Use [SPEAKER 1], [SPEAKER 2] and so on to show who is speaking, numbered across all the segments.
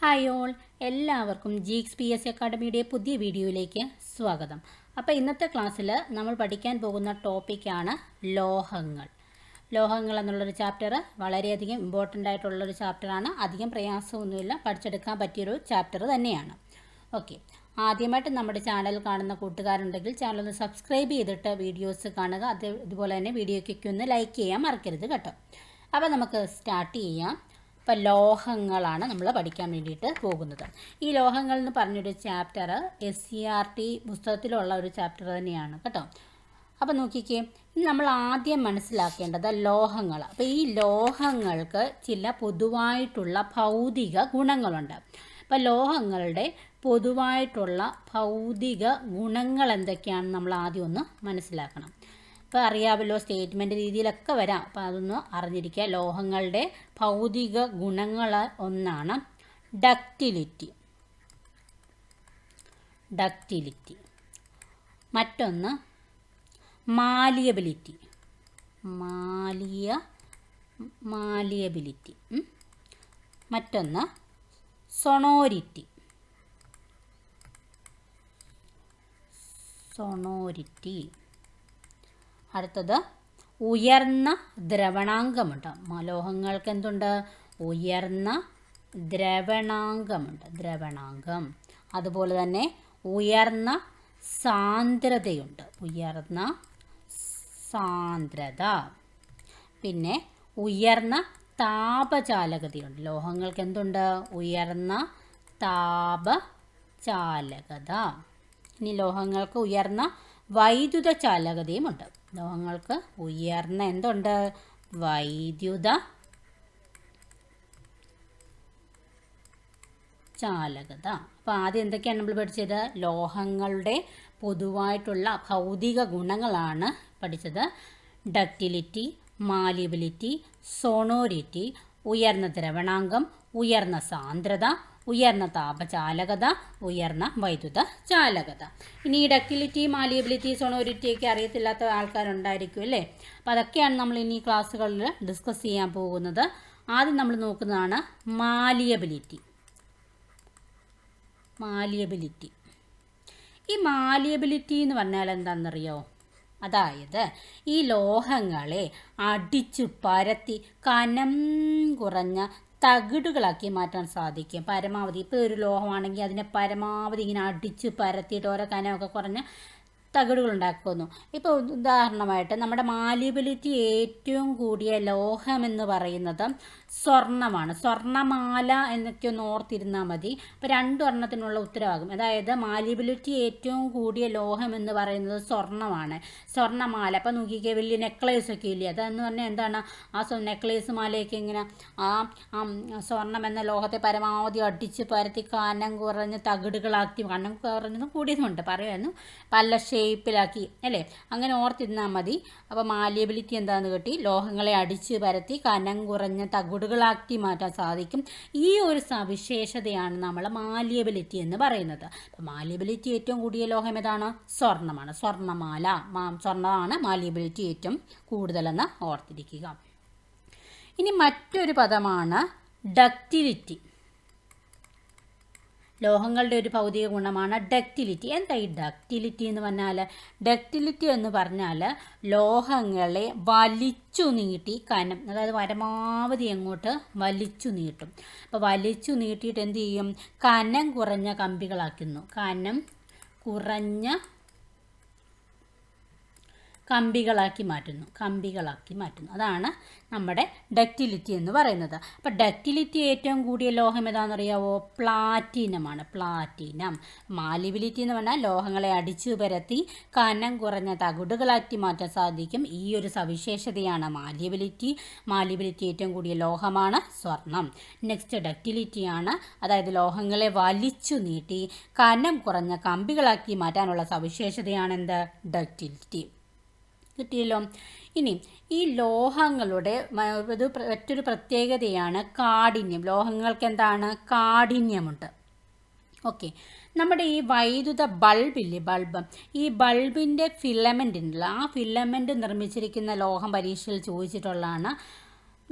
[SPEAKER 1] Hi all. എല്ലാവർക്കും Geeks P S അക്കാഡമിയുടെ പുതിയ വീഡിയോയിലേക്ക് സ്വാഗതം. അപ്പോൾ ഇന്നത്തെ ക്ലാസ്സിൽ നമ്മൾ പഠിക്കാൻ പോകുന്ന ടോപ്പിക്കാണ് ലോഹങ്ങൾ. ലോഹങ്ങൾ എന്നുള്ളൊരു ചാപ്റ്റർ വളരെയധികം ഇമ്പോർട്ടന്റ് ആയിട്ടുള്ളൊരു ചാപ്റ്ററാണ് അധികം പ്രയാസമൊന്നുമില്ല. പഠിച്ചെടുക്കാൻ പറ്റിയൊരു ചാപ്റ്റർ തന്നെയാണ്. ഓക്കെ ആദ്യമായിട്ട് നമ്മുടെ ചാനൽ കാണുന്ന കൂട്ടുകാരുണ്ടെങ്കിൽ ചാനൽ ഒന്ന് സബ്സ്ക്രൈബ് ചെയ്തിട്ട് വീഡിയോസ് കാണുക. അത് ഇതുപോലെ തന്നെ വീഡിയോയ്ക്കൊക്കെ ഒന്ന് ലൈക്ക് ചെയ്യാൻ മറക്കരുത് കേട്ടോ. അപ്പോൾ നമുക്ക് സ്റ്റാർട്ട് ചെയ്യാം. ഇപ്പോൾ ലോഹങ്ങളാണ് നമ്മൾ പഠിക്കാൻ വേണ്ടിയിട്ട് പോകുന്നത്. ഈ ലോഹങ്ങൾ എന്ന് പറഞ്ഞൊരു chapter S C R T പുസ്തകത്തിലുള്ള ഒരു ചാപ്റ്റർ തന്നെയാണ് കേട്ടോ. അപ്പം നോക്കിക്കേ നമ്മൾ ആദ്യം മനസ്സിലാക്കേണ്ടത് ലോഹങ്ങൾ. അപ്പോൾ ഈ ലോഹങ്ങൾക്ക് ചില പൊതുവായിട്ടുള്ള ഭൗതിക ഗുണങ്ങളുണ്ട്. അപ്പോൾ ലോഹങ്ങളുടെ പൊതുവായിട്ടുള്ള ഭൗതിക ഗുണങ്ങൾ എന്തൊക്കെയാണെന്ന് നമ്മൾ ആദ്യം ഒന്ന് മനസ്സിലാക്കണം. ഇപ്പോൾ അറിയാമല്ലോ സ്റ്റേറ്റ്മെന്റ് രീതിയിലൊക്കെ വരാം. അപ്പോൾ അതൊന്ന് അറിഞ്ഞിരിക്കുക. ലോഹങ്ങളുടെ ഭൗതിക ഗുണങ്ങൾ ഒന്നാണ് ഡക്റ്റിലിറ്റി ഡക്റ്റിലിറ്റി മറ്റൊന്ന് മാലിയബിലിറ്റി മാലിയ മാലിയബിലിറ്റി. മറ്റൊന്ന് സൊണോരിറ്റി. സൊണോരിറ്റി. അടുത്തത് ഉയർന്ന ദ്രവണാങ്കമുണ്ട് ലോഹങ്ങൾക്ക് എന്തുണ്ട്? ഉയർന്ന ദ്രവണാങ്കമുണ്ട് ദ്രവണാങ്കം അതുപോലെ തന്നെ ഉയർന്ന സാന്ദ്രതയുണ്ട്. ഉയർന്ന സാന്ദ്രത. പിന്നെ ഉയർന്ന താപചാലകതയുണ്ട്. ലോഹങ്ങൾക്ക് എന്തുണ്ട്? ഉയർന്ന താപചാലകത. ഇനി ലോഹങ്ങൾക്ക് ഉയർന്ന വൈദ്യുത ചാലകതയുമുണ്ട് ലോഹങ്ങൾക്ക് ഉയർന്ന എന്തുണ്ട്? വൈദ്യുത ചാലകത. അപ്പോൾ ആദ്യം എന്തൊക്കെയാണ് നമ്മൾ പഠിച്ചത്? ലോഹങ്ങളുടെ പൊതുവായിട്ടുള്ള ഭൗതിക ഗുണങ്ങളാണ് പഠിച്ചത്. ഡക്റ്റിലിറ്റി മാലിബിലിറ്റി സോണോരിറ്റി ഉയർന്ന ദ്രവണാങ്കം ഉയർന്ന സാന്ദ്രത ഉയർന്ന താപചാലകത ഉയർന്ന വൈദ്യുത ചാലകത. ഇനി ഈ ഡക്റ്റിലിറ്റി മാലിയബിലിറ്റി സോണോരിറ്റി ഒക്കെ അറിയത്തില്ലാത്ത ആൾക്കാരുണ്ടായിരിക്കും അല്ലേ? അപ്പോൾ അതൊക്കെയാണ് നമ്മൾ ഇനി ക്ലാസ്സുകളിൽ ഡിസ്കസ് ചെയ്യാൻ പോകുന്നത്. ആദ്യം നമ്മൾ നോക്കുന്നതാണ് മാലിയബിലിറ്റി മാലിയബിലിറ്റി ഈ മാലിയബിലിറ്റി എന്ന് പറഞ്ഞാൽ എന്താണെന്നറിയോ? അതായത് ഈ ലോഹങ്ങളെ അടിച്ചു പരത്തി കനം കുറഞ്ഞ തകിടുകളാക്കി മാറ്റാൻ സാധിക്കും. പരമാവധി ഇപ്പോൾ ഒരു ലോഹമാണെങ്കിൽ അതിനെ പരമാവധി ഇങ്ങനെ അടിച്ച് പരത്തിയിട്ട് ഓരോ കനമൊക്കെ കുറഞ്ഞ് തകിടുകൾ ഉണ്ടാക്കുന്നു. ഇപ്പോൾ ഉദാഹരണമായിട്ട് നമ്മുടെ മാലിബിലിറ്റി ഏറ്റവും കൂടിയ ലോഹം എന്ന് പറയുന്നത് സ്വർണമാണ് സ്വർണമാല എന്നൊക്കെ ഒന്ന് ഓർത്തിരുന്നാൽ മതി. അപ്പോൾ രണ്ടു എണ്ണത്തിനുള്ള ഉത്തരവാകും. അതായത് മാലിബിലിറ്റി ഏറ്റവും കൂടിയ ലോഹം എന്ന് പറയുന്നത് സ്വർണമാണ്. സ്വർണമാല. അപ്പോൾ നോക്കിക്കേ വലിയ നെക്ലേസ് ഒക്കെ ഇല്ലേ? അതെന്ന് പറഞ്ഞാൽ എന്താണ്? ആ നെക്ലേസ് മാലയൊക്കെ ഇങ്ങനെ ആ സ്വർണം എന്ന ലോഹത്തെ പരമാവധി അടിച്ച് പരത്തി കനം കുറഞ്ഞ് തകിടുകളാക്കി കനം കുറഞ്ഞതും കൂടിയതുമുണ്ട്. പറയുമായിരുന്നു. പല ഷേപ്പിലാക്കി അല്ലേ? അങ്ങനെ ഓർത്തിരുന്നാൽ മതി. അപ്പോൾ മാലിയബിലിറ്റി എന്താണെന്ന് കിട്ടി? ലോഹങ്ങളെ അടിച്ച് പരത്തി കനം കുറഞ്ഞ തകിടുകളാക്കി മാറ്റാൻ സാധിക്കും. ഈ ഒരു സവിശേഷതയാണ് നമ്മൾ മാലിയബിലിറ്റി എന്ന് പറയുന്നത്. അപ്പോൾ മാലിയബിലിറ്റി ഏറ്റവും കൂടിയ ലോഹം ഏതാണ്? സ്വർണമാണ് സ്വർണമാല സ്വർണമാണ് മാലിയബിലിറ്റി ഏറ്റവും കൂടുതലെന്ന് ഓർത്തിരിക്കുക. ഇനി മറ്റൊരു പദമാണ് ഡക്റ്റിലിറ്റി. ലോഹങ്ങളുടെ ഒരു ഭൗതിക ഗുണമാണ് ഡക്റ്റിലിറ്റി എന്താ ഈ ഡക്റ്റിലിറ്റി എന്ന് പറഞ്ഞാൽ ഡക്റ്റിലിറ്റി എന്ന് പറഞ്ഞാൽ ലോഹങ്ങളെ വലിച്ചു നീട്ടി കനം അതായത് പരമാവധി എങ്ങോട്ട് വലിച്ചു നീട്ടും. അപ്പോൾ വലിച്ചു നീട്ടിയിട്ട് എന്ത് ചെയ്യും? കനം കുറഞ്ഞ കമ്പികളാക്കുന്നു. കനം കുറഞ്ഞ കമ്പികളാക്കി മാറ്റുന്നു കമ്പികളാക്കി മാറ്റുന്നു. അതാണ് നമ്മുടെ ഡക്റ്റിലിറ്റി എന്ന് പറയുന്നത്. അപ്പോൾ ഡക്റ്റിലിറ്റി ഏറ്റവും കൂടിയ ലോഹം ഏതാണെന്നറിയാവോ? പ്ലാറ്റിനമാണ് പ്ലാറ്റിനം. മാലിബിലിറ്റി എന്ന് പറഞ്ഞാൽ ലോഹങ്ങളെ അടിച്ചു പരത്തി കനം കുറഞ്ഞ തകിടുകളാക്കി മാറ്റാൻ സാധിക്കും. ഈ ഒരു സവിശേഷതയാണ് മാലിബിലിറ്റി. മാലിബിലിറ്റി ഏറ്റവും കൂടിയ ലോഹമാണ് സ്വർണം. നെക്സ്റ്റ് ഡക്റ്റിലിറ്റിയാണ് അതായത് ലോഹങ്ങളെ വലിച്ചു നീട്ടി കനം കുറഞ്ഞ കമ്പികളാക്കി മാറ്റാനുള്ള സവിശേഷതയാണ് എന്ത്? ഡക്റ്റിലിറ്റി. കിട്ടിയല്ലോ. ഇനി ഈ ലോഹങ്ങളുടെ ഒരു മറ്റൊരു പ്രത്യേകതയാണ് കാഠിന്യം. ലോഹങ്ങൾക്ക് എന്താണ്? കാഠിന്യമുണ്ട്. ഓക്കെ. നമ്മുടെ ഈ വൈദ്യുത ബൾബില്ലേ ബൾബ്? ഈ ബൾബിന്റെ ഫിലമെന്റ് ഉണ്ടല്ലോ ആ ഫിലമെന്റ് നിർമ്മിച്ചിരിക്കുന്ന ലോഹം പരീക്ഷയിൽ ചോദിച്ചിട്ടുള്ളതാണ്.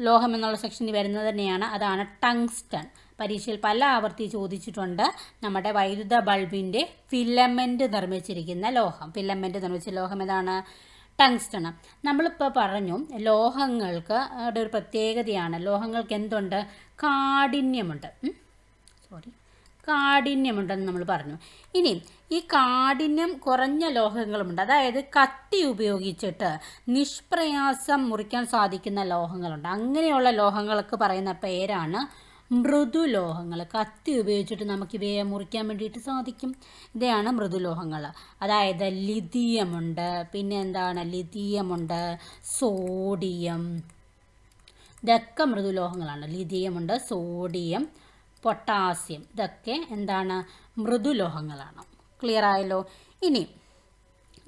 [SPEAKER 1] ലോഹം എന്നുള്ള സെക്ഷനിൽ വരുന്നത് തന്നെയാണ്. അതാണ് ടങ്സ്റ്റൺ. പരീക്ഷയിൽ പല ആവർത്തി ചോദിച്ചിട്ടുണ്ട് നമ്മുടെ വൈദ്യുത ബൾബിന്റെ ഫിലമെന്റ് നിർമ്മിച്ചിരിക്കുന്ന ലോഹം. ഫിലമെന്റ് നിർമ്മിച്ച ലോഹം ഏതാണ്? ടങ്സ്റ്റൺ നമ്മളിപ്പോൾ പറഞ്ഞു ലോഹങ്ങൾക്ക് അവിടെ ഒരു പ്രത്യേകതയാണ്. ലോഹങ്ങൾക്ക് എന്തുണ്ട്? കാഠിന്യമുണ്ട്. സോറി കാഠിന്യമുണ്ടെന്ന് നമ്മൾ പറഞ്ഞു. ഇനി ഈ കാഠിന്യം കുറഞ്ഞ ലോഹങ്ങളുമുണ്ട്. അതായത് കത്തി ഉപയോഗിച്ചിട്ട് നിഷ്പ്രയാസം മുറിക്കാൻ സാധിക്കുന്ന ലോഹങ്ങളുണ്ട്. അങ്ങനെയുള്ള ലോഹങ്ങൾക്ക് പറയുന്ന പേരാണ് മൃദുലോഹങ്ങൾ. കത്തി ഉപയോഗിച്ചിട്ട് നമുക്ക് ഇവയെ മുറിക്കാൻ വേണ്ടിയിട്ട് സാധിക്കും. ഇവയാണ് മൃദുലോഹങ്ങൾ. അതായത് ലിതിയമുണ്ട് പിന്നെ എന്താണ്? ലിതിയമുണ്ട് സോഡിയം. ഇതൊക്കെ മൃദുലോഹങ്ങളാണ്. ലിതിയമുണ്ട് സോഡിയം പൊട്ടാസ്യം. ഇതൊക്കെ എന്താണ്? മൃദുലോഹങ്ങളാണ്. ക്ലിയർ ആയല്ലോ? ഇനി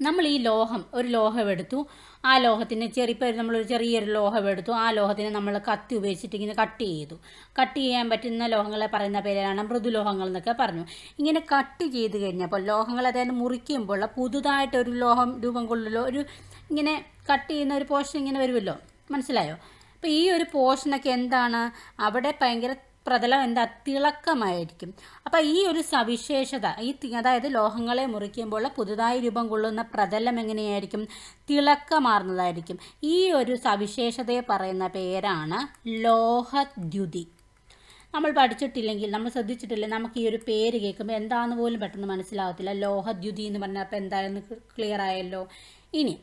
[SPEAKER 1] നമ്മൾ ഈ ലോഹം ഒരു ലോഹം എടുത്തു. ആ ലോഹത്തിന് ചെറിയ നമ്മളൊരു ചെറിയൊരു ലോഹം എടുത്തു. ആ ലോഹത്തിന് നമ്മൾ കത്തി ഉപയോഗിച്ചിട്ട് ഇങ്ങനെ കട്ട് ചെയ്തു. കട്ട് ചെയ്യാൻ പറ്റുന്ന ലോഹങ്ങളെ പറയുന്ന പേരാണ് മൃദുലോഹങ്ങൾ എന്നൊക്കെ പറഞ്ഞു. ഇങ്ങനെ കട്ട് ചെയ്ത് കഴിഞ്ഞപ്പോൾ ലോഹങ്ങൾ അതായത് മുറിക്കുമ്പോൾ പുതുതായിട്ടൊരു ലോഹം രൂപം കൊള്ളുമല്ലോ? ഒരു ഇങ്ങനെ കട്ട് ചെയ്യുന്ന ഒരു പോർഷൻ ഇങ്ങനെ വരുമല്ലോ? മനസ്സിലായോ? അപ്പോൾ ഈ ഒരു പോർഷനൊക്കെ എന്താണ്? അവിടെ ഭയങ്കര പ്രതലം എന്താ? തിളക്കമായിരിക്കും. അപ്പോൾ ഈ ഒരു സവിശേഷത ഈ അതായത് ലോഹങ്ങളെ മുറിക്കുമ്പോൾ പുതുതായി രൂപം കൊള്ളുന്ന പ്രതലം എങ്ങനെയായിരിക്കും? തിളക്കമാർന്നതായിരിക്കും. ഈ ഒരു സവിശേഷതയെ പറയുന്ന പേരാണ് ലോഹദ്യുതി. നമ്മൾ പഠിച്ചിട്ടില്ലെങ്കിൽ നമ്മൾ ശ്രദ്ധിച്ചിട്ടില്ലെങ്കിൽ നമുക്ക് ഈ ഒരു പേര് കേൾക്കുമ്പോൾ എന്താണെന്ന് പോലും പെട്ടെന്ന് മനസ്സിലാവത്തില്ല. ലോഹദ്യുതി എന്ന് പറഞ്ഞാൽ അപ്പോൾ എന്താണെന്ന് ക്ലിയർ ആയല്ലോ. ഇനി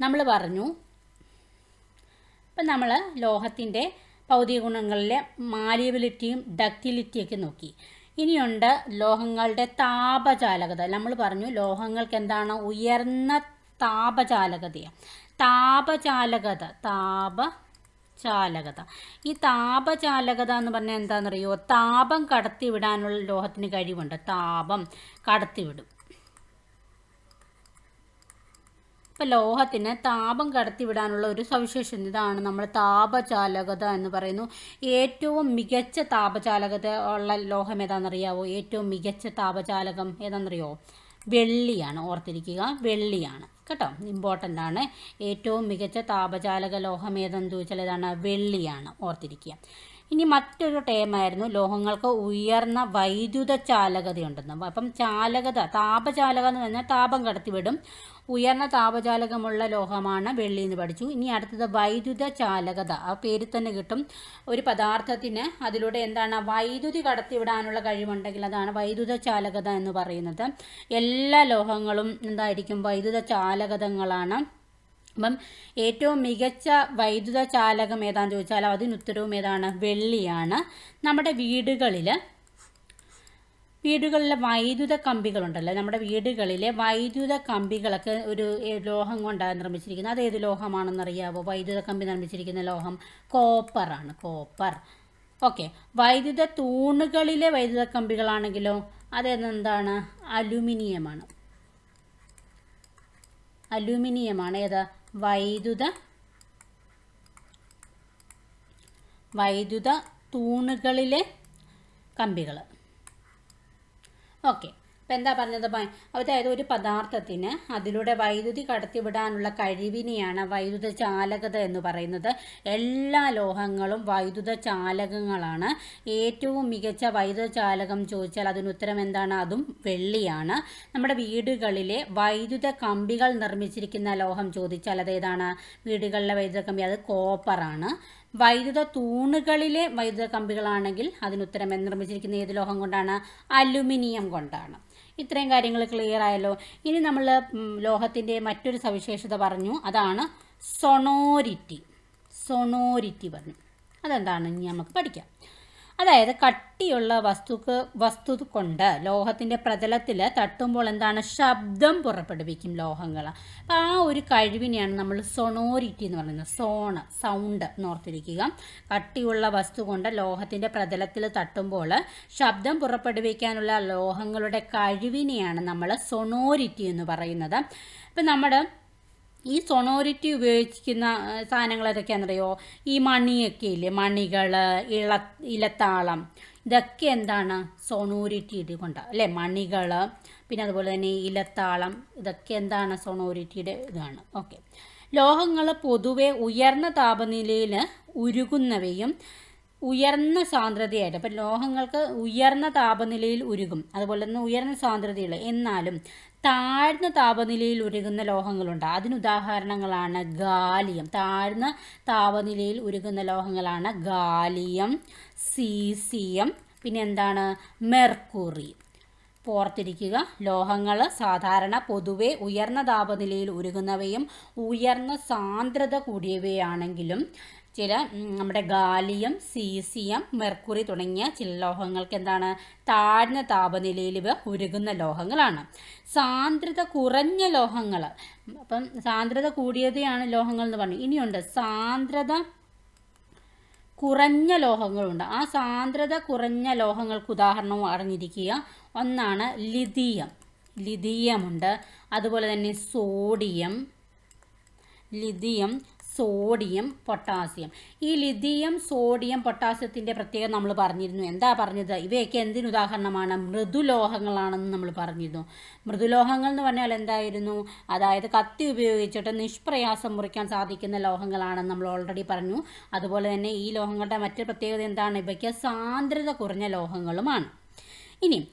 [SPEAKER 1] നമ്മൾ പറഞ്ഞു ഇപ്പം നമ്മൾ ലോഹത്തിന്റെ ഭൗതിക ഗുണങ്ങളിലെ മാലിയബിലിറ്റിയും ഡക്റ്റിലിറ്റിയൊക്കെ നോക്കി. ഇനിയുണ്ട് ലോഹങ്ങളുടെ താപചാലകത. നമ്മൾ പറഞ്ഞു ലോഹങ്ങൾക്ക് എന്താണ് ഉയർന്ന താപചാലകതയാണ് താപചാലകത താപ ചാലകത ഈ താപചാലകത എന്ന് പറഞ്ഞാൽ എന്താണെന്നറിയോ താപം കടത്തിവിടാനുള്ള ലോഹത്തിന് കഴിവുണ്ട്. താപം കടത്തിവിടും. ഇപ്പോൾ ലോഹത്തിന് താപം കടത്തിവിടാനുള്ള ഒരു സവിശേഷത ഇതാണ്. നമ്മൾ താപചാലകത എന്ന് പറയുന്നു. ഏറ്റവും മികച്ച താപചാലകത ഉള്ള ലോഹം ഏതാണെന്നറിയാവോ? ഏറ്റവും മികച്ച താപചാലകം ഏതാണെന്നറിയോ? വെള്ളിയാണ്. ഓർത്തിരിക്കുക വെള്ളിയാണ്. കേട്ടോ? ഇമ്പോർട്ടന്റ് ആണ്. ഏറ്റവും മികച്ച താപചാലക ലോഹം ഏതെന്ന് ചോദിച്ചാൽ ഏതാണ് വെള്ളിയാണ്. ഓർത്തിരിക്കുക. ഇനി മറ്റൊരു ടേമായിരുന്നു ലോഹങ്ങൾക്ക് ഉയർന്ന വൈദ്യുത ചാലകതയുണ്ടെന്ന്. അപ്പം ചാലകത താപചാലക എന്ന് പറഞ്ഞാൽ താപം കടത്തിവിടും. ഉയർന്ന താപചാലകമുള്ള ലോഹമാണ് വെള്ളി എന്ന് പഠിച്ചു. ഇനി അടുത്തത് വൈദ്യുത ചാലകത. ആ പേരിൽ തന്നെ കിട്ടും. ഒരു പദാർത്ഥത്തിന് അതിലൂടെ എന്താണ് വൈദ്യുതി കടത്തിവിടാനുള്ള കഴിവുണ്ടെങ്കിൽ അതാണ് വൈദ്യുത ചാലകത എന്ന് പറയുന്നത്. എല്ലാ ലോഹങ്ങളും എന്തായിരിക്കും? വൈദ്യുത ചാലകതങ്ങളാണ്. അപ്പം ഏറ്റവും മികച്ച വൈദ്യുത ചാലകം ഏതാണെന്ന് ചോദിച്ചാൽ അതിന് ഉത്തരവും ഏതാണ്? വെള്ളിയാണ്. നമ്മുടെ വീടുകളിൽ വീടുകളിലെ വൈദ്യുത കമ്പികളുണ്ടല്ലോ. നമ്മുടെ വീടുകളിലെ വൈദ്യുത കമ്പികളൊക്കെ ഒരു ലോഹം കൊണ്ടാണ് നിർമ്മിച്ചിരിക്കുന്നത്. അത് ഏത് ലോഹമാണെന്നറിയാവോ? വൈദ്യുത കമ്പി നിർമ്മിച്ചിരിക്കുന്ന ലോഹം കോപ്പറാണ് കോപ്പർ. ഓക്കെ. വൈദ്യുത തൂണുകളിലെ വൈദ്യുത കമ്പികളാണെങ്കിലോ അതെന്താണ്? അലുമിനിയമാണ്. അലുമിനിയമാണ് ഏത്? വൈദ്യുത വൈദ്യുത തൂണുകളിലെ കമ്പികൾ ഓക്കെ. അപ്പം എന്താ പറഞ്ഞത് അതായത് ഒരു പദാർത്ഥത്തിന് അതിലൂടെ വൈദ്യുതി കടത്തിവിടാനുള്ള കഴിവിനെയാണ് വൈദ്യുത ചാലകത എന്ന് പറയുന്നത്. എല്ലാ ലോഹങ്ങളും വൈദ്യുത ചാലകങ്ങളാണ്. ഏറ്റവും മികച്ച വൈദ്യുത ചാലകം ചോദിച്ചാൽ അതിന് ഉത്തരം എന്താണ്? അതും വെള്ളിയാണ്. നമ്മുടെ വീടുകളിലെ വൈദ്യുത കമ്പികൾ നിർമ്മിച്ചിരിക്കുന്ന ലോഹം ചോദിച്ചാൽ അതേതാണ് വീടുകളിലെ വൈദ്യുത കമ്പി അത് കോപ്പറാണ്. വൈദ്യുത തൂണുകളിലെ വൈദ്യുത കമ്പികളാണെങ്കിൽ അതിനുത്തരം നിർമ്മിച്ചിരിക്കുന്ന ഏത് ലോഹം കൊണ്ടാണ്? അലുമിനിയം കൊണ്ടാണ്. ഇത്രയും കാര്യങ്ങൾ ക്ലിയർ ആയല്ലോ. ഇനി നമ്മൾ ലോഹത്തിന്റെ മറ്റൊരു സവിശേഷത പറഞ്ഞു. അതാണ് സൊണോരിറ്റി സൊണോരിറ്റി പറഞ്ഞു. അതെന്താണ്? ഇനി നമുക്ക് പഠിക്കാം. അതായത് കട്ടിയുള്ള വസ്തുക്ക് വസ്തു കൊണ്ട് ലോഹത്തിന്റെ പ്രതലത്തിൽ തട്ടുമ്പോൾ എന്താണ്? ശബ്ദം പുറപ്പെടുവിക്കും ലോഹങ്ങൾ അപ്പോൾ ആ ഒരു കഴിവിനെയാണ് നമ്മൾ സൊണോരിറ്റി എന്ന് പറയുന്നത്. സോണ് സൗണ്ട് എന്നോർത്തിരിക്കുക കട്ടിയുള്ള വസ്തു കൊണ്ട് ലോഹത്തിന്റെ പ്രതലത്തിൽ തട്ടുമ്പോൾ ശബ്ദം പുറപ്പെടുവിക്കാനുള്ള ലോഹങ്ങളുടെ കഴിവിനെയാണ് നമ്മൾ സൊണോരിറ്റി എന്ന് പറയുന്നത്. ഇപ്പം നമ്മുടെ ഈ സൊണോരിറ്റി ഉപയോഗിക്കുന്ന സാധനങ്ങൾ ഏതൊക്കെയാണെന്നറിയോ? ഈ മണിയൊക്കെ ഇല്ലേ മണികൾ ഇള ഇലത്താളം. ഇതൊക്കെ എന്താണ്? സൊണോരിറ്റിയുടെ കൊണ്ടാണ് അല്ലേ? മണികൾ പിന്നെ അതുപോലെ തന്നെ ഇലത്താളം ഇതൊക്കെ എന്താണ് സൊണോരിറ്റിയുടെ ഇതാണ്. ഓക്കെ. ലോഹങ്ങൾ പൊതുവെ ഉയർന്ന താപനിലയിൽ ഉരുകുന്നവയും ഉയർന്ന സാന്ദ്രതയായിട്ട്. അപ്പം ലോഹങ്ങൾക്ക് ഉയർന്ന താപനിലയിൽ ഉരുകും. അതുപോലെ തന്നെ ഉയർന്ന സാന്ദ്രതയുള്ള. എന്നാലും താഴ്ന്ന താപനിലയിൽ ഉരുകുന്ന ലോഹങ്ങളുണ്ട്. അതിന് ഉദാഹരണങ്ങളാണ് ഗാലിയം. താഴ്ന്ന താപനിലയിൽ ഉരുകുന്ന ലോഹങ്ങളാണ് ഗാലിയം സീസിയം പിന്നെ എന്താണ്? മെർക്കുറി. ഓർത്തിരിക്കുക ലോഹങ്ങൾ സാധാരണ പൊതുവെ ഉയർന്ന താപനിലയിൽ ഉരുകുന്നവയും ഉയർന്ന സാന്ദ്രത കൂടിയവയാണെങ്കിലും ചില നമ്മുടെ ഗാലിയം സീസിയം മെർക്കുറി തുടങ്ങിയ ചില ലോഹങ്ങൾക്ക് എന്താണ് താഴ്ന്ന താപനിലയിൽ ഇവ ഉരുകുന്ന ലോഹങ്ങളാണ്. സാന്ദ്രത കുറഞ്ഞ ലോഹങ്ങൾ അപ്പം സാന്ദ്രത കൂടിയതാണ് ലോഹങ്ങൾ എന്ന് പറഞ്ഞു. ഇനിയുണ്ട് സാന്ദ്രത കുറഞ്ഞ ലോഹങ്ങളുണ്ട്. ആ സാന്ദ്രത കുറഞ്ഞ ലോഹങ്ങൾക്ക് ഉദാഹരണം അറിഞ്ഞിരിക്കുക. ഒന്നാണ് ലിഥിയം. ലിഥിയമുണ്ട്. അതുപോലെ തന്നെ സോഡിയം. Lithium sodium potassium. ഈ ലിഥിയം സോഡിയം പൊട്ടാസ്യത്തിന്റെ പ്രത്യേകത നമ്മൾ പറഞ്ഞിരുന്നു. എന്താ പറഞ്ഞത്? ഇവയൊക്കെ എന്തിനുദാഹരണമാണ് മൃദുലോഹങ്ങളാണെന്ന് നമ്മൾ പറഞ്ഞിരുന്നു. മൃദുലോഹങ്ങൾ എന്ന് പറഞ്ഞാൽ എന്തായിരുന്നു? അതായത് കത്തി ഉപയോഗിച്ചിട്ട് നിഷ്പ്രയാസം മുറിക്കാൻ സാധിക്കുന്ന ലോഹങ്ങളാണെന്ന് നമ്മൾ ഓൾറെഡി പറഞ്ഞു. അതുപോലെ തന്നെ ഈ ലോഹങ്ങളുടെ മറ്റൊരു പ്രത്യേകത എന്താണ്? ഇവയ്ക്ക് സാന്ദ്രത കുറഞ്ഞ ലോഹങ്ങളുമാണ്. ഇനി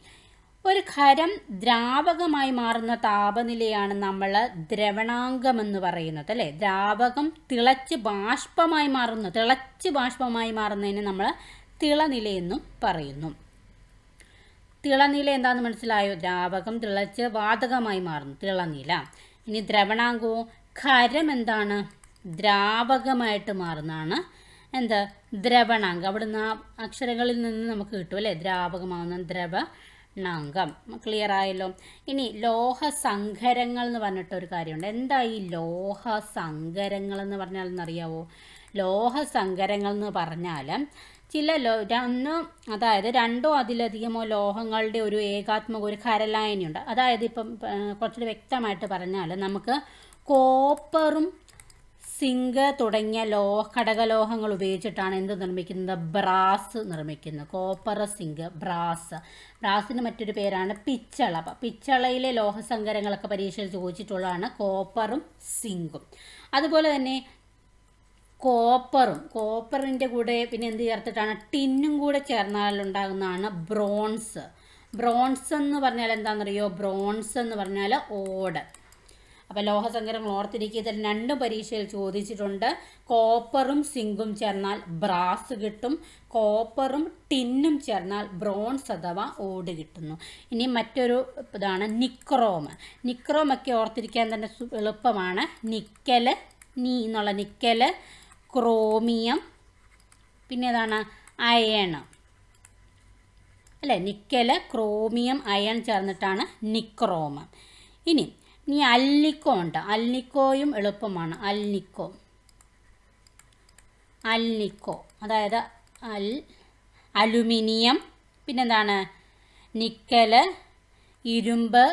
[SPEAKER 1] ഒരു ഖരം ദ്രാവകമായി മാറുന്ന താപനിലയാണ് നമ്മൾ ദ്രവണാംഗം എന്ന് പറയുന്നത് അല്ലേ? ദ്രാവകം തിളച്ച് ബാഷ്പമായി മാറുന്നു തിളച്ച് ബാഷ്പമായി മാറുന്നതിന് നമ്മൾ തിളനിലയെന്നും പറയുന്നു. തിളനില എന്താണെന്ന് മനസ്സിലായോ? ദ്രാവകം തിളച്ച് വാതകമായി മാറുന്നു തിളനില. ഇനി ദ്രവണാംഗവും ഖരം എന്താണ്? ദ്രാവകമായിട്ട് മാറുന്നതാണ്. എന്താ? ദ്രവണാംഗം. അവിടുന്ന് അക്ഷരങ്ങളിൽ നിന്ന് നമുക്ക് കിട്ടും അല്ലേ? ദ്രാവകമാവുന്ന ദ്രവണാങ്കം ക്ലിയർ ആയല്ലോ? ഇനി ലോഹസങ്കരങ്ങൾ എന്ന് പറഞ്ഞിട്ടൊരു കാര്യമുണ്ട്. എന്താ ഈ ലോഹസങ്കരങ്ങൾ എന്ന് പറഞ്ഞാൽ എന്നറിയാവോ? ലോഹസങ്കരങ്ങൾ എന്ന് പറഞ്ഞാൽ ചില ലോ ഒന്ന് അതായത് രണ്ടോ അതിലധികമോ ലോഹങ്ങളുടെ ഒരു ഏകാത്മക ഒരു കരലായനിയുണ്ട് അതായത് ഇപ്പം കുറച്ചുകൂടി വ്യക്തമായിട്ട് പറഞ്ഞാൽ നമുക്ക് കോപ്പറും സിങ്ക് തുടങ്ങിയ ലോ ഘടകലോഹങ്ങൾ ഉപയോഗിച്ചിട്ടാണ് എന്ത് നിർമ്മിക്കുന്നത്? ബ്രാസ് നിർമ്മിക്കുന്നത്. Copper zinc brass. ബ്രാസിന് മറ്റൊരു പേരാണ് പിച്ചള അപ്പം പിച്ചളയിലെ ലോഹസങ്കരങ്ങളൊക്കെ പരീക്ഷയിൽ ചോദിച്ചിട്ടുള്ളതാണ് കോപ്പറും സിങ്കും. അതുപോലെ തന്നെ കോപ്പറും. കോപ്പറിന്റെ കൂടെ പിന്നെ എന്ത് ചേർത്തിട്ടാണ്? ടിന്നും കൂടെ ചേർന്നാലുണ്ടാകുന്നതാണ് ബ്രോൺസ്. ബ്രോൺസ് എന്ന് പറഞ്ഞാൽ എന്താണെന്നറിയോ? ബ്രോൺസ് എന്ന് പറഞ്ഞാൽ ഓട്. അപ്പോൾ ലോഹസങ്കരങ്ങൾ ഓർത്തിരിക്കുക. ഇതിൽ രണ്ട് പരീക്ഷയിൽ ചോദിച്ചിട്ടുണ്ട്. കോപ്പറും സിങ്കും ചേർന്നാൽ ബ്രാസ് കിട്ടും. കോപ്പറും ടിന്നും ചേർന്നാൽ ബ്രോൺസ് അഥവാ ഓട് കിട്ടുന്നു. ഇനി മറ്റൊരു ഇതാണ് നിക്രോമ്. നിക്രോമൊക്കെ ഓർത്തിരിക്കാൻ തന്നെ എളുപ്പമാണ്. നിക്കൽ നീ എന്നുള്ള നിക്കൽ ക്രോമിയം പിന്നെ ഏതാണ്? അയൺ. അല്ലേ? നിക്കൽ ക്രോമിയം അയൺ ചേർന്നിട്ടാണ് നിക്രോമ്. ഇനി ഇനി അല്ലിക്കോ ഉണ്ട്. അല്ലിക്കോയും എളുപ്പമാണ്. അല്ലിക്കോ അല്ലിക്കോ അതായത് അൽ അലുമിനിയം പിന്നെന്താണ്? നിക്കൽ ഇരുമ്പ്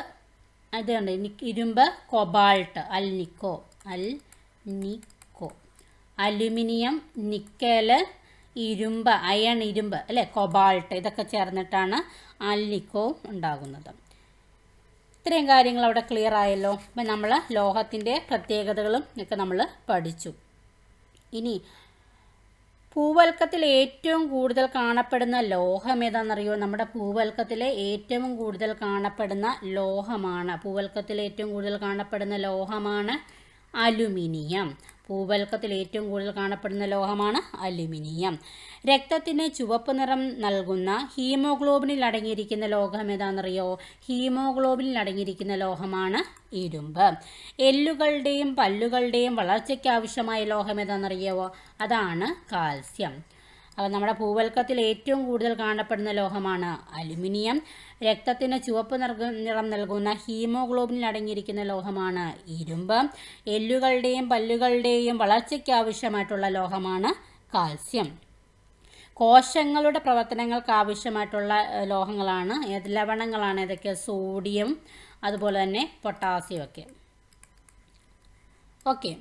[SPEAKER 1] നിക്ക് ഇരുമ്പ് cobalt alnico. Alnico aluminium nickel ഇരുമ്പ് അയൺ ഇരുമ്പ് അല്ലേ? കൊബാൾട്ട് ഇതൊക്കെ ചേർന്നിട്ടാണ് അൽനിക്കോ ഉണ്ടാകുന്നത്. ഇത്രയും കാര്യങ്ങൾ അവിടെ ക്ലിയർ ആയല്ലോ. അപ്പം നമ്മൾ ലോഹത്തിന്റെ പ്രത്യേകതകളും ഒക്കെ നമ്മൾ പഠിച്ചു. ഇനി പൂവൽക്കത്തിൽ ഏറ്റവും കൂടുതൽ കാണപ്പെടുന്ന ലോഹം ഏതാണെന്നറിയോ? നമ്മുടെ ഭൂവൽക്കത്തിലെ ഏറ്റവും കൂടുതൽ കാണപ്പെടുന്ന ലോഹമാണ്. ഭൂവൽക്കത്തിൽ ഏറ്റവും കൂടുതൽ കാണപ്പെടുന്ന ലോഹമാണ് അലുമിനിയം. ഭൂവൽക്കത്തിൽ ഏറ്റവും കൂടുതൽ കാണപ്പെടുന്ന ലോഹമാണ് അലുമിനിയം. രക്തത്തിന് ചുവപ്പ് നിറം നൽകുന്ന ഹീമോഗ്ലോബിനിൽ അടങ്ങിയിരിക്കുന്ന ലോഹം ഏതാണെന്നറിയോ? ഹീമോഗ്ലോബിനിൽ അടങ്ങിയിരിക്കുന്ന ലോഹമാണ് ഇരുമ്പ്. എല്ലുകളുടെയും പല്ലുകളുടെയും വളർച്ചയ്ക്ക് ആവശ്യമായ ലോഹം ഏതാണെന്നറിയാവോ അതാണ് കാൽസ്യം. അപ്പോൾ നമ്മുടെ ഭൂവൽക്കത്തിൽ ഏറ്റവും കൂടുതൽ കാണപ്പെടുന്ന ലോഹമാണ് അലുമിനിയം. രക്തത്തിന് ചുവപ്പ് നിറം നൽകുന്ന ഹീമോഗ്ലോബിനിൽ അടങ്ങിയിരിക്കുന്ന ലോഹമാണ് ഇരുമ്പ്. എല്ലുകളുടെയും പല്ലുകളുടെയും വളർച്ചയ്ക്ക് ആവശ്യമായിട്ടുള്ള ലോഹമാണ് കാൽസ്യം. കോശങ്ങളുടെ പ്രവർത്തനങ്ങൾക്ക് ആവശ്യമായിട്ടുള്ള ലോഹങ്ങളാണ്. ലവണങ്ങളാണ്? ഏതൊക്കെ സോഡിയം അതുപോലെ തന്നെ പൊട്ടാസ്യം ഒക്കെ. Okay.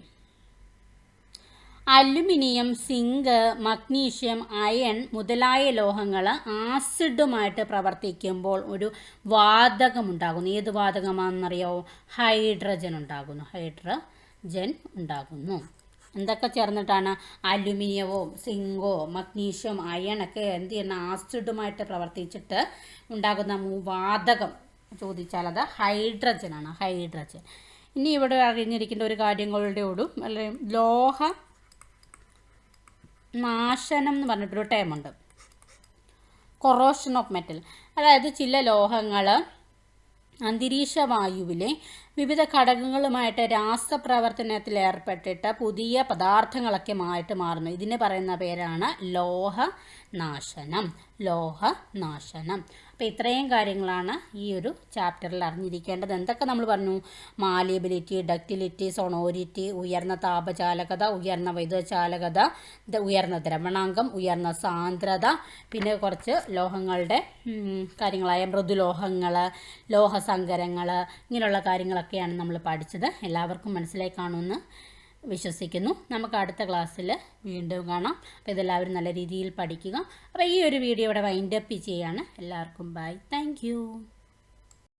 [SPEAKER 1] Aluminium zinc magnesium iron മുതലായ ലോഹങ്ങൾ ആസിഡുമായിട്ട് പ്രവർത്തിക്കുമ്പോൾ ഒരു വാതകമുണ്ടാകുന്നു. ഏത് വാതകമാണെന്നറിയോ? ഹൈഡ്രജൻ ഉണ്ടാകുന്നു. ഹൈഡ്രജൻ ഉണ്ടാകുന്നു. എന്തൊക്കെ ചേർന്നിട്ടാണ്? അലുമിനിയവോ സിങ്കോ മഗ്നീഷ്യം അയണൊക്കെ എന്ത് ചെയ്യുന്ന? ആസിഡുമായിട്ട് പ്രവർത്തിച്ചിട്ട് ഉണ്ടാകുന്ന വാതകം. ചോദിച്ചാൽ അത് ഹൈഡ്രജനാണ്. ഹൈഡ്രജൻ. ഇനി ഇവിടെ അറിഞ്ഞിരിക്കേണ്ട ഒരു കാര്യങ്ങളുടെ ഓടും അല്ലെങ്കിൽ ലോഹ നാശനം എന്ന് പറഞ്ഞിട്ടൊരു ടേമുണ്ട് കൊറോഷൻ ഓഫ് മെറ്റൽ അതായത് ചില ലോഹങ്ങൾ അന്തരീക്ഷ വായുവിലെ വിവിധ ഘടകങ്ങളുമായിട്ട് രാസപ്രവർത്തനത്തിൽ ഏർപ്പെട്ടിട്ട് പുതിയ പദാർത്ഥങ്ങളൊക്കെ ആയിട്ട് മാറുന്നു. ഇതിന് പറയുന്ന പേരാണ് ലോഹനാശനം. ലോഹനാശനം. ലോഹ നാശനം അപ്പോൾ ഇത്രയും കാര്യങ്ങളാണ് ഈ ഒരു ചാപ്റ്ററിൽ അറിഞ്ഞിരിക്കേണ്ടത്. എന്തൊക്കെ നമ്മൾ പറഞ്ഞു? മാലിയബിലിറ്റി ഡക്റ്റിലിറ്റി സൊണോരിറ്റി ഉയർന്ന താപചാലകത ഉയർന്ന വൈദ്യുതചാലകത ഉയർന്ന ദ്രവണാങ്കം ഉയർന്ന സാന്ദ്രത പിന്നെ കുറച്ച് ലോഹങ്ങളുടെ കാര്യങ്ങളായ മൃദുലോഹങ്ങൾ ലോഹസങ്കരങ്ങൾ ഇങ്ങനെയുള്ള കാര്യങ്ങളൊക്കെയാണ് നമ്മൾ പഠിച്ചത്. എല്ലാവർക്കും മനസ്സിലായി കാണുമെന്ന് വിശ്വസിക്കുന്നു. നമുക്ക് അടുത്ത ക്ലാസ്സിൽ വീണ്ടും കാണാം. അപ്പോൾ ഇതെല്ലാവരും നല്ല രീതിയിൽ പഠിക്കുക. അപ്പോൾ ഈ ഒരു വീഡിയോ ഇവിടെ വൈൻഡപ്പ് ചെയ്യാണ് എല്ലാവർക്കും ബൈ താങ്ക്